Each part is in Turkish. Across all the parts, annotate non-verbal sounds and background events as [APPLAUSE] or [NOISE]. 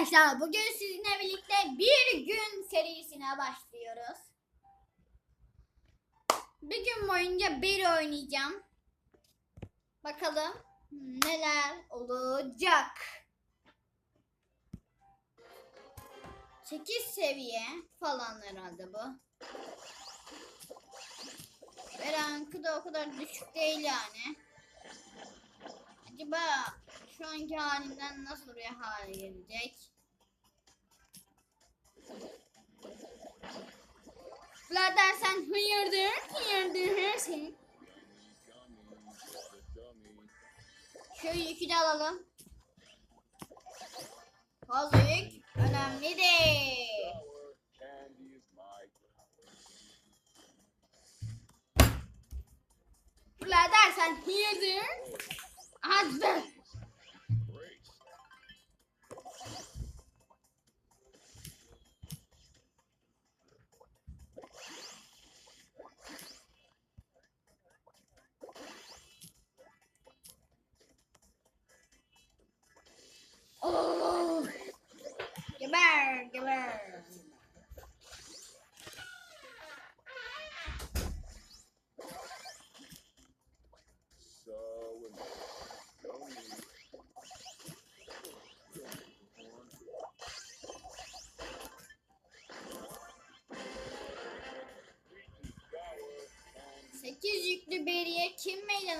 Arkadaşlar bugün sizinle birlikte bir gün serisine başlıyoruz. Bir gün boyunca bir oynayacağım. Bakalım neler olacak. 8 seviye falan herhalde bu. Ve rankı da o kadar düşük değil yani. Acaba şu anki halinden nasıl bir hale gelecek? Birader sen hayırdır, hayırdır sen. Şu yükü de alalım. Fazla yük önemli değil. Birader sen hayırdır? Hadi.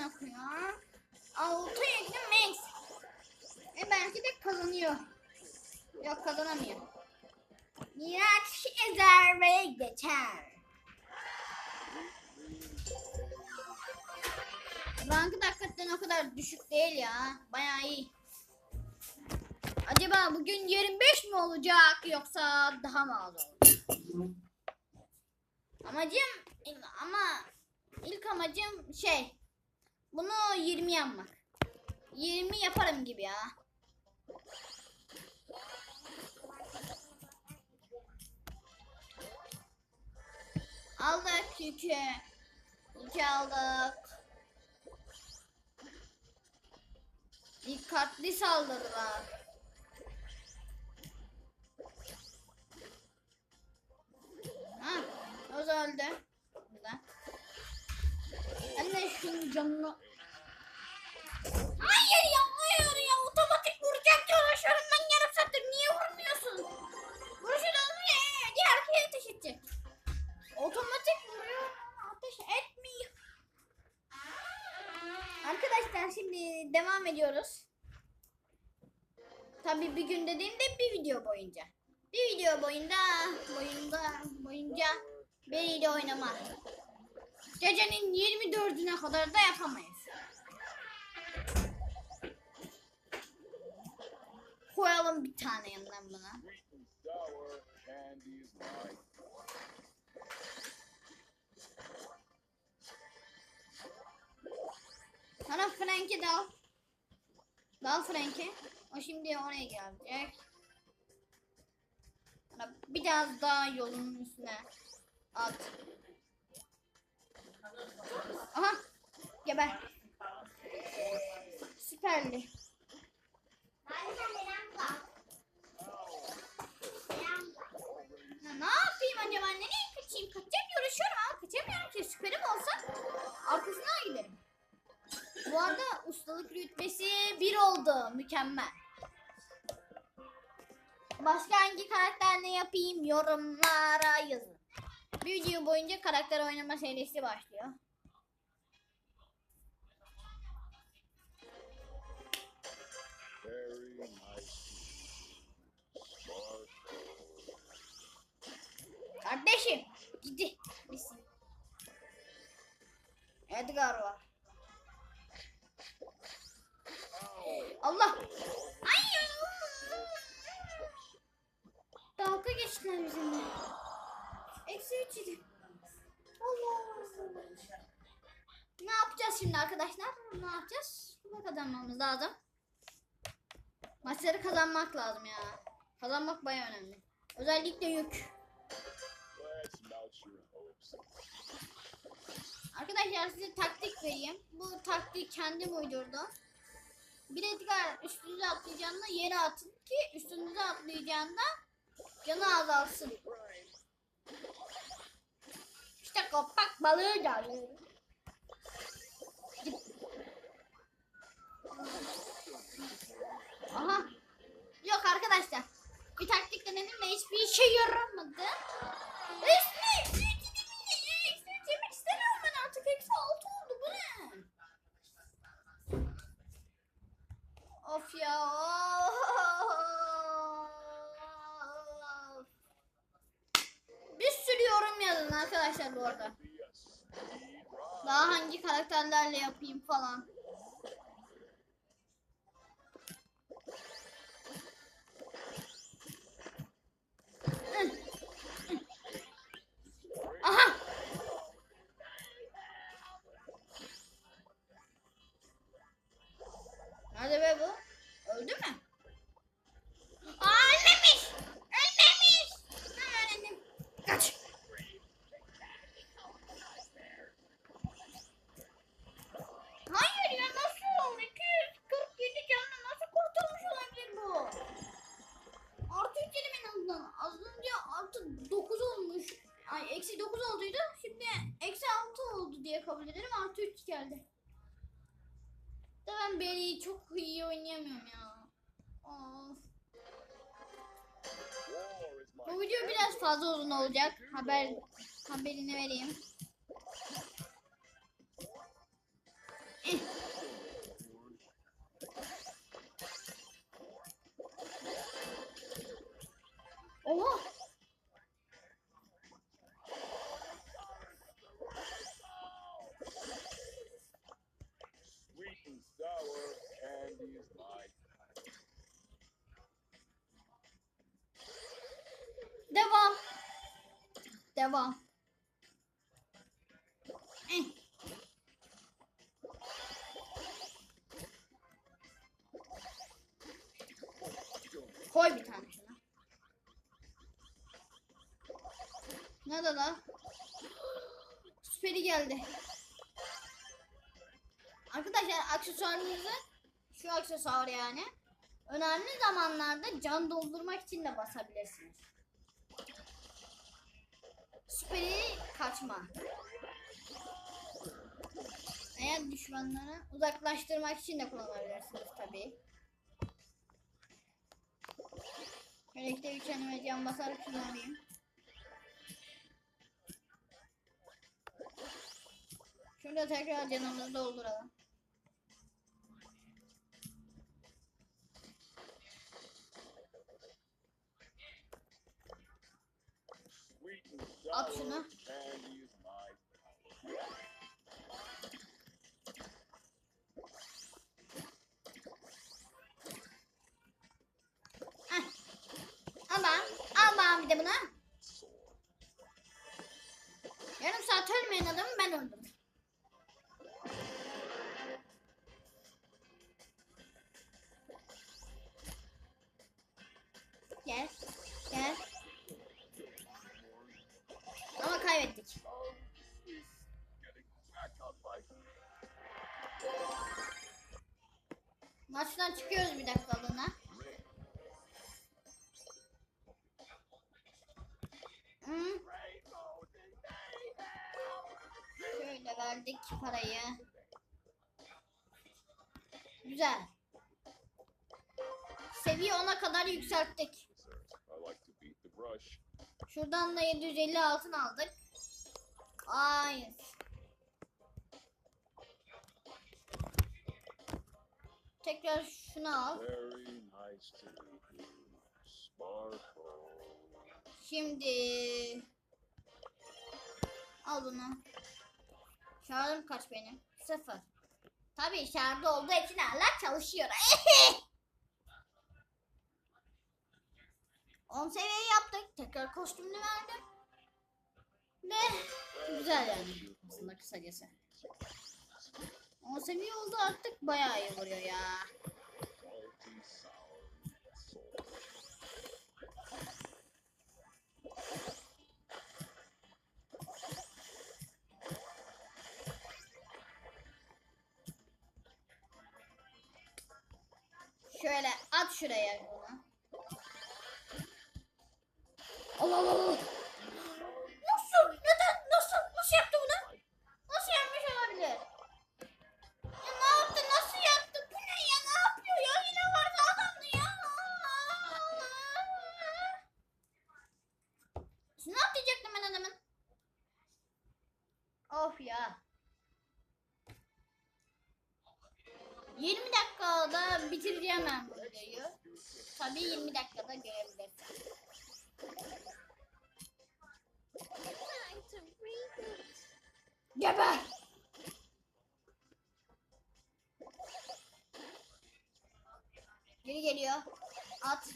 Meydan okuyor? Altı yüklü Max. E belki de kazanıyor. Yok kazanamıyor. Miraç ezer ve geçer. Rankı hakikaten o kadar düşük değil ya. Bayağı iyi. Acaba bugün 25 mi olacak yoksa daha mı az olacak? Amacım ama ilk amacım şey bunu 20 yapmak. 20 yaparım gibi ya. Aldık yükü. Yükü aldık. Dikkatli saldırılar. Tabi bir gün dediğimde bir video boyunca. Bir video boyunda boyunda boyunca biriyle oynamak. Gecenin 24'üne kadar da yapamayız. koyalım bir tane yanından buna. Sana Frank'i dal. Dal Frank'i. O şimdi oraya gelecek. Biraz daha yolun üstüne at. Aha. Geber. Süperli. Başka hangi karakter ne yapayım yorumlara yazın. Bir video boyunca karakter oynama serisi başlıyor. Kardeşim gidi. Edgar var. Allah. Geçtiler bizimle. Eksi üç idi. Allah. Ne yapacağız şimdi arkadaşlar? Ne yapacağız? Bunu kazanmamız lazım. Maçları kazanmak lazım ya. Kazanmak baya önemli. Özellikle yük. Arkadaşlar size taktik vereyim. Bu taktiği kendim uydurdum. Bir Edgar üstünüze atlayacağında yere atın ki üstünüze atlayacağında canı azalsın. İşte kapak balığı geliyor. Aha. Yok arkadaşlar. Bir taktik denedim de hiçbir işe yaramadı. Eksi, eksi, yemek istemiyorum ben artık. Eksi altı. Bu ne? Of ya. Of. Bir sürü yazın arkadaşlar bu arada. Daha hangi karakterlerle yapayım falan. Aha! Nerede be bu? Artı 3 geldi. Da ben Barry'i çok iyi oynayamıyorum ya. Of. Bu video biraz fazla uzun olacak. Haber haberini vereyim. Eh. Oha! Devam. Eh. Koy bir tane şuna. Ne da la? Süperi geldi. Arkadaşlar aksesuarınızı şu aksesuar yani önemli zamanlarda can doldurmak için de basabilirsiniz. Süperi kaçma. Eğer düşmanları uzaklaştırmak için de kullanabilirsiniz tabi. Birlikte üç anime can basarak şunu alayım. Şurada tekrar canımızı dolduralım. At şunu. Heh. Al bana bir de bunu. Kaybettik. Maçtan çıkıyoruz bir dakikalığına. Hı. Şöyle verdik parayı. Güzel. Seviye 10'a kadar yükselttik. Şuradan da 750 altın aldık. Hayır. Tekrar şunu al. Şimdi al bunu. Şarjım kaç benim? Sıfır. Tabii şarjı olduğu için hala çalışıyor. [LAUGHS] 10 seviye yaptık. Tekrar kostümünü verdim. Ve güzel yani aslında kısacası. 10 seviye oldu artık bayağı iyi vuruyor ya. Şöyle at şuraya bunu. Allah Allah Allah. Şunu atlayacaktım ben adamın. Of ya. 20 dakikada bitireceğim ben bu videoyu. Tabii 20 dakikada görebilirsin. Geber! Geri geliyor. At.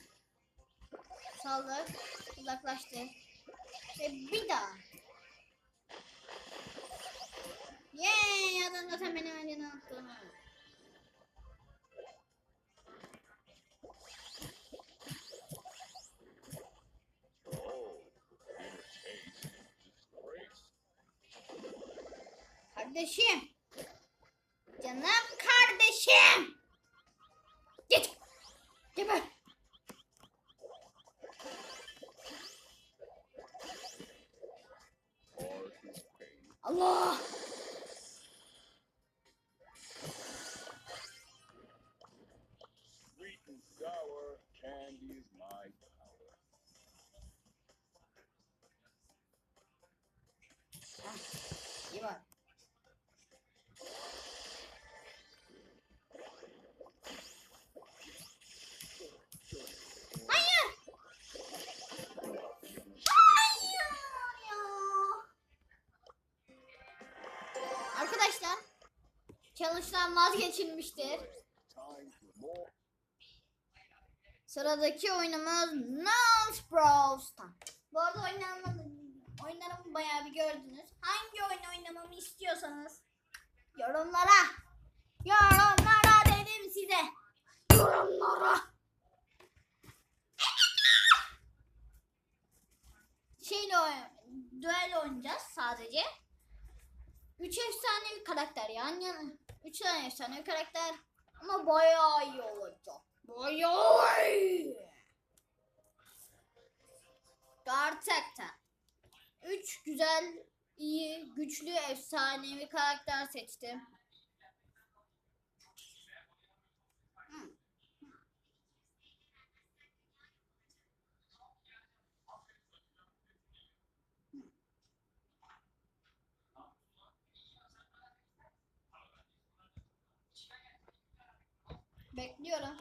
Saldır. Uzaklaştı. Ve bir daha. Yeee adam zaten benim elini attı. Kardeşim. Canım kardeşim. Git. Geber. Allah. Challenge'dan vazgeçilmiştir. Sıradaki oyunumuz Brawl Stars. Bu arada. Oyunlarımı bayağı bir gördünüz. Hangi oyun oynamamı istiyorsanız yorumlara yorumlara dedim size. Yorumlara. Şeyle oyn- duel oynayacağız sadece. Üç efsanevi karakter yan yana. Üç tane efsanevi karakter. Ama bayağı iyi olacak. Bayağı iyi. Gerçekten. Üç güzel, iyi, güçlü, efsanevi karakter seçtim. Hmm. Bekliyorum.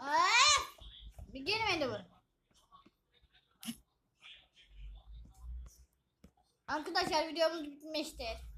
Aa! Bir girmedi bu. Arkadaşlar videomuz bitmiştir.